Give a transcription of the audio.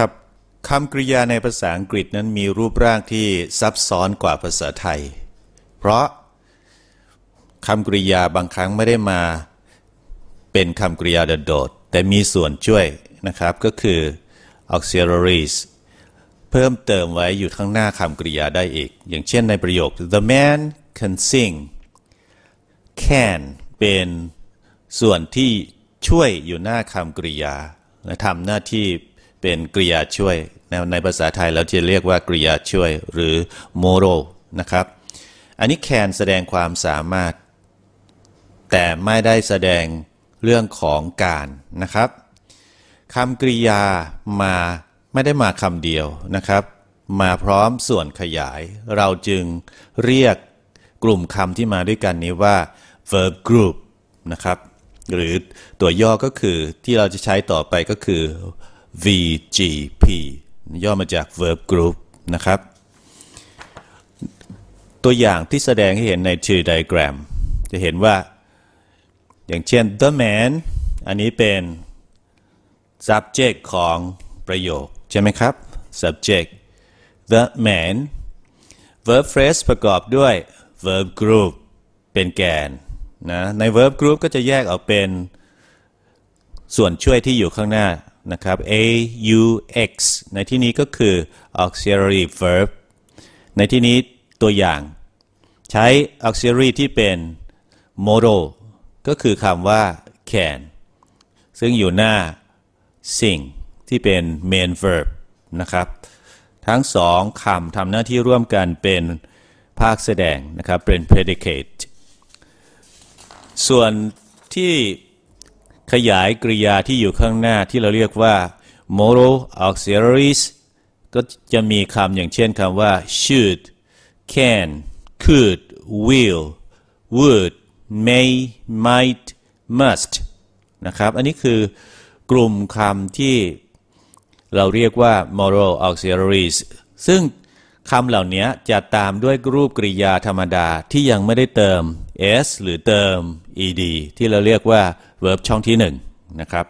ครับคำกริยาในภาษาอังกฤษนั้นมีรูปร่างที่ซับซ้อนกว่าภาษาไทย เพราะคำกริยาบางครั้งไม่ได้มาเป็นคำกริยาโดดๆแต่มีส่วนช่วยนะครับก็คือ auxiliaries เพิ่มเติมไว้อยู่ข้างหน้าคำกริยาได้อีก อย่างเช่นในประโยค the man can sing can เป็นส่วนที่ช่วยอยู่หน้าคำกริยาและทำหน้าที่ เป็นกริยาช่วยในภาษาไทยเราจะเรียกว่ากริยาช่วยหรือ moral นะครับ อันนี้ can แสดงความสามารถ แต่ไม่ได้แสดงเรื่องของการนะครับคำกริยามาไม่ได้มาคำเดียวนะครับ มาพร้อมส่วนขยาย เราจึงเรียกกลุ่มคำที่มาด้วยกันนี้ว่า verb group นะครับ หรือตัวย่อก็คือที่เราจะใช้ต่อไปก็คือ VGP ย่อมาจาก verb group นะครับ ตัวอย่างที่แสดงให้เห็นในชื่อไดแกรมจะเห็นว่า อย่างเช่น the man อันนี้เป็น subject ของประโยค ใช่ไหมครับ subject the man verb phrase ประกอบด้วย verb group เป็นแกนนะใน verb group ก็จะแยกออกเป็นส่วนช่วยที่อยู่ข้างหน้า นะครับ a u x ในที่นี้ก็คือ auxiliary verb ในที่นี้ตัวอย่าง ใช้ auxiliary ที่เป็น modal ก็คือคำว่า can ซึ่งอยู่หน้า sing ที่เป็น main verb นะครับ ทั้งสองคำทำหน้าที่ร่วมกันเป็นภาคแสดงนะครับ เป็น predicate ส่วนที่ ขยายกริยาที่อยู่ข้างหน้าที่เราเรียกว่า moral auxiliaries ก็จะมีคำอย่างเช่นคำว่า should can could will would may might must นะครับ อันนี้คือกลุ่มคำที่เราเรียกว่า moral auxiliaries ซึ่งคำเหล่านี้จะตามด้วยรูปกริยาธรรมดาที่ยังไม่ได้เติม s หรือเติม ed ที่เราเรียกว่า verb ช่องที่หนึ่งนะครับ